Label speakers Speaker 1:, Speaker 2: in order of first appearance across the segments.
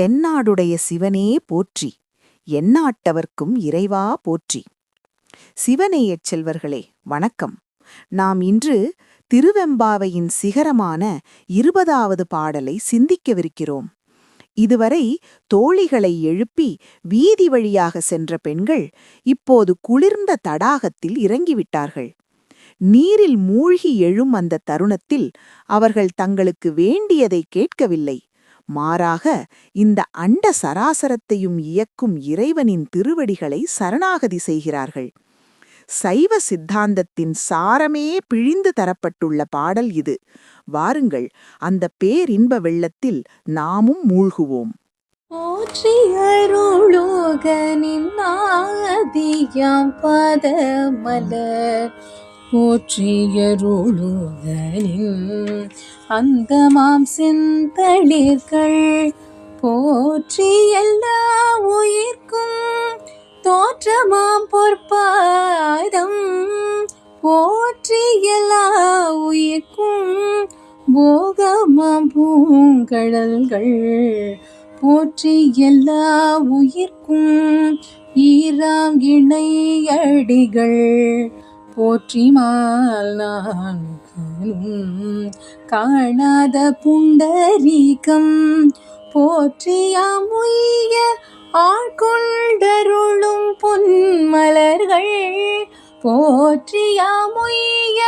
Speaker 1: தென்னாடுடைய சிவனே போற்றி எந்நாட்டவர்க்கும் இறைவா போற்றி. சிவனேயச் செல்வர்களே வணக்கம். நாம் இன்று திருவெம்பாவையின் சிகரமான இருபதாவது பாடலை சிந்திக்கவிருக்கிறோம். இதுவரை தோழிகளை எழுப்பி வீதி வழியாக சென்ற பெண்கள் இப்போது குளிர்ந்த தடாகத்தில் இறங்கிவிட்டார்கள். நீரில் மூழ்கி எழும் அந்த தருணத்தில் அவர்கள் தங்களுக்கு வேண்டியதை கேட்கவில்லை. மாறாக இந்த அண்ட சராசரத்தையும் இயக்கும் இறைவனின் திருவடிகளை சரணாகதி செய்கிறார்கள். சைவ சித்தாந்தத்தின் சாரமே பிழிந்து தரப்பட்டுள்ள பாடல் இது. வாருங்கள் அந்த பேரின்ப வெள்ளத்தில் நாமும் மூழ்குவோம்.
Speaker 2: போற்றியருளோகனின் ஆதியாம் பதமலர். போற்றியருளுகனின் அந்தமாம் செந்தளிர்கள் போற்றி எல்லா உயிர்க்கும் தோற்றமாம் பொற்பாதம் போற்றி எல்லா உயிர்க்கும் போகமாம் பூங்கடல்கள் போற்றி எல்லா உயிர்க்கும் ஈராம் இணையடிகள் போற்றிமால் நான்கும் காணாத புண்டரீகம் போற்றியாமுய்ய ஆட்கொண்டருளும் பொன்மலர்கள். போற்றியாமுய்ய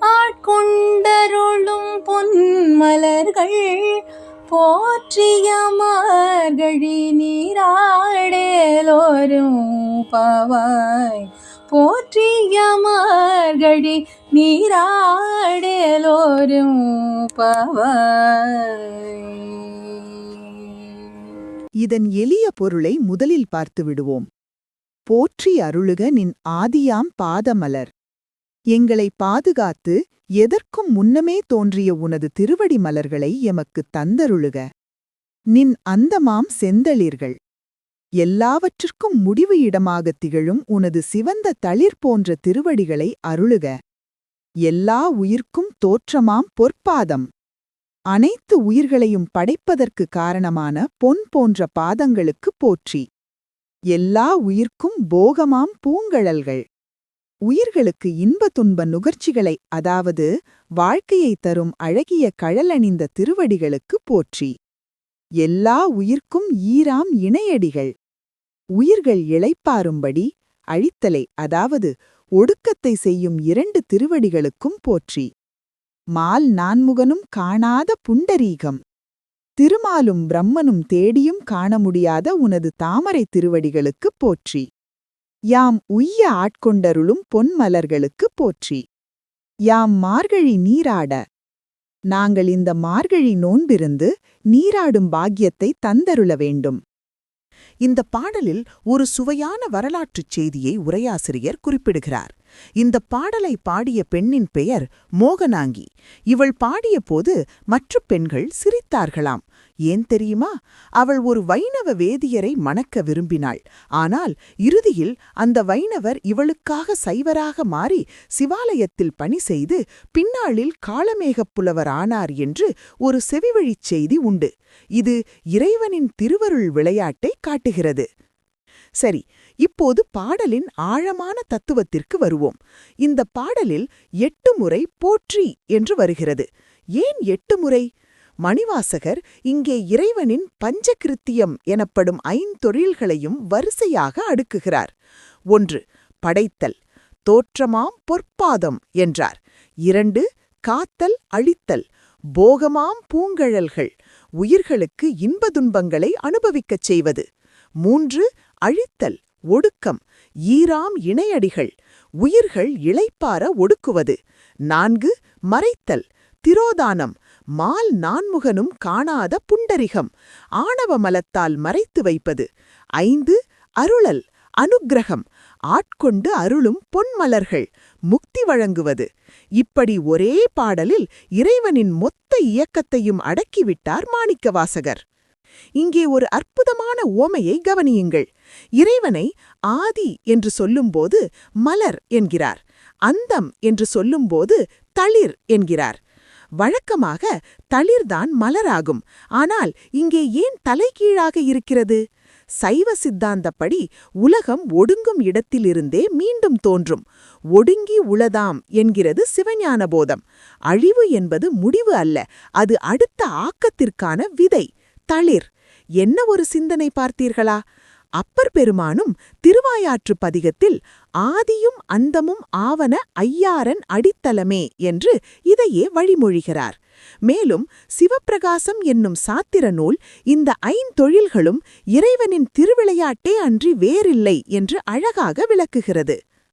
Speaker 2: ஆட்கொண்டருளும் பொன்மலர்கள். போற்றிய மார்கழி நீராடேலோரும் பாவாய். போற்றிய மார்கழி நீராடேலோரும் பாவாய்.
Speaker 1: இதன் எளிய பொருளை முதலில் பார்த்து விடுவோம் போற்றி அருளுக நின் ஆதியாம் பாதமலர். எங்களை பாதுகாத்து எதற்கும் முன்னமே தோன்றிய உனது திருவடி மலர்களை எமக்குத் தந்தருளுக. நின் அந்தமாம் செந்தளிர்கள். எல்லாவற்றிற்கும் முடிவு இடமாகத் திகழும் உனது சிவந்த தளிர் போன்ற திருவடிகளை அருளுக. எல்லா உயிர்க்கும் தோற்றமாம் பொற்பாதம். அனைத்து உயிர்களையும் படைப்பதற்கு காரணமான பொன் போன்ற பாதங்களுக்குப் போற்றி. எல்லா உயிர்க்கும் போகமாம் பூங்கழல்கள். உயிர்களுக்கு இன்ப துன்ப நுகர்ச்சிகளை அதாவது வாழ்க்கையை தரும் அழகிய கழலணிந்த திருவடிகளுக்குப் போற்றி. எல்லா உயிர்க்கும் ஈராம் இணையடிகள். உயிர்கள் இளைப்பாரும்படி அழித்தலை அதாவது ஒடுக்கத்தை செய்யும் இரண்டு திருவடிகளுக்கும் போற்றி. மால் நான்முகனும் காணாத புண்டரீகம். திருமாலும் பிரம்மனும் தேடியும் காண முடியாத உனது தாமரை திருவடிகளுக்குப் போற்றி. யாம் உய்ய ஆட்கொண்டருளும் பொன்மலர்களுக்குப் போற்றி. யாம் மார்கழி நீராட. நாங்கள் இந்த மார்கழி நோன்பிருந்து நீராடும் பாக்கியத்தை தந்தருள வேண்டும். இந்த பாடலில் ஒரு சுவையான வரலாற்றுச் செய்தியை உரையாசிரியர் குறிப்பிடுகிறார். இந்த பாடலை பாடிய பெண்ணின் பெயர் மோகனாங்கி. இவள் பாடியபோது மற்ற பெண்கள் சிரித்தார்களாம். ஏன் தெரியுமா? அவள் ஒரு வைணவ வேதியரை மணக்க விரும்பினாள். ஆனால் இறுதியில் அந்த வைணவர் இவளுக்காக சைவராக மாறி சிவாலயத்தில் பணி செய்து பின்னாளில் காளமேகப் புலவர் ஆனார் என்று ஒரு செவிவழிச் செய்தி உண்டு. இது இறைவனின் திருவருள் விளையாட்டை காட்டுகிறது. சரி இப்போது பாடலின் ஆழமான தத்துவத்திற்கு வருவோம். இந்த பாடலில் எட்டு முறை போற்றி என்று வருகிறது. ஏன் எட்டு முறை? மணிவாசகர் இங்கே இறைவனின் பஞ்சகிருத்தியம் எனப்படும் ஐந்தொழில்களையும் வரிசையாக அடுக்குகிறார். ஒன்று படைத்தல் தோற்றமாம் பொற்பாதம் என்றார். இரண்டு காத்தல் அழித்தல் போகமாம் பூங்கழல்கள் உயிர்களுக்கு இன்ப துன்பங்களை அனுபவிக்கச் செய்வது. மூன்று அழித்தல் ஒடுக்கம் ஈராம் இணையடிகள் உயிர்கள் இளைப்பார ஒடுக்குவது. நான்கு மறைத்தல் திரோதானம் மால் நான்முகனும் காணாத புண்டரிகம். ஆணவ மலத்தால் மறைத்து வைப்பது. ஐந்து அருளல் அனுக்கிரகம். ஆட்கொண்டு அருளும் பொன்மலர்கள் முக்தி வழங்குவது. இப்படி ஒரே பாடலில் இறைவனின் மொத்த இயக்கத்தையும் அடக்கிவிட்டார் மாணிக்கவாசகர். இங்கே ஒரு அற்புதமான ஓமையை கவனியுங்கள். இறைவனை ஆதி என்று சொல்லும்போது மலர் என்கிறார். அந்தம் என்று சொல்லும்போது தளிர் என்கிறார். வழக்கமாக தளிர்தான் மலராகும். ஆனால் இங்கே ஏன் தலைகீழாக இருக்கிறது? சைவ சித்தாந்தப்படி உலகம் ஒடுங்கும் இடத்திலிருந்தே மீண்டும் தோன்றும். ஒடுங்கி உளதாம் என்கிறது சிவஞான போதம் அழிவு என்பது முடிவு அல்ல அது அடுத்த ஆக்கத்திற்கான விதை தளிர். என்ன ஒரு சிந்தனை பார்த்தீர்களா? அப்பர் பெருமானும் திருவாயாற்று பதிகத்தில் ஆதியும் அந்தமும் ஆவன ஐயாரன் அடித்தலமே என்று இதையே வழிமொழிகிறார். மேலும் சிவப்பிரகாசம் என்னும் சாத்திர நூல் இந்த ஐந்தொழில்களும் இறைவனின் திருவிளையாட்டே அன்றி வேறில்லை என்று அழகாக விளக்குகிறது.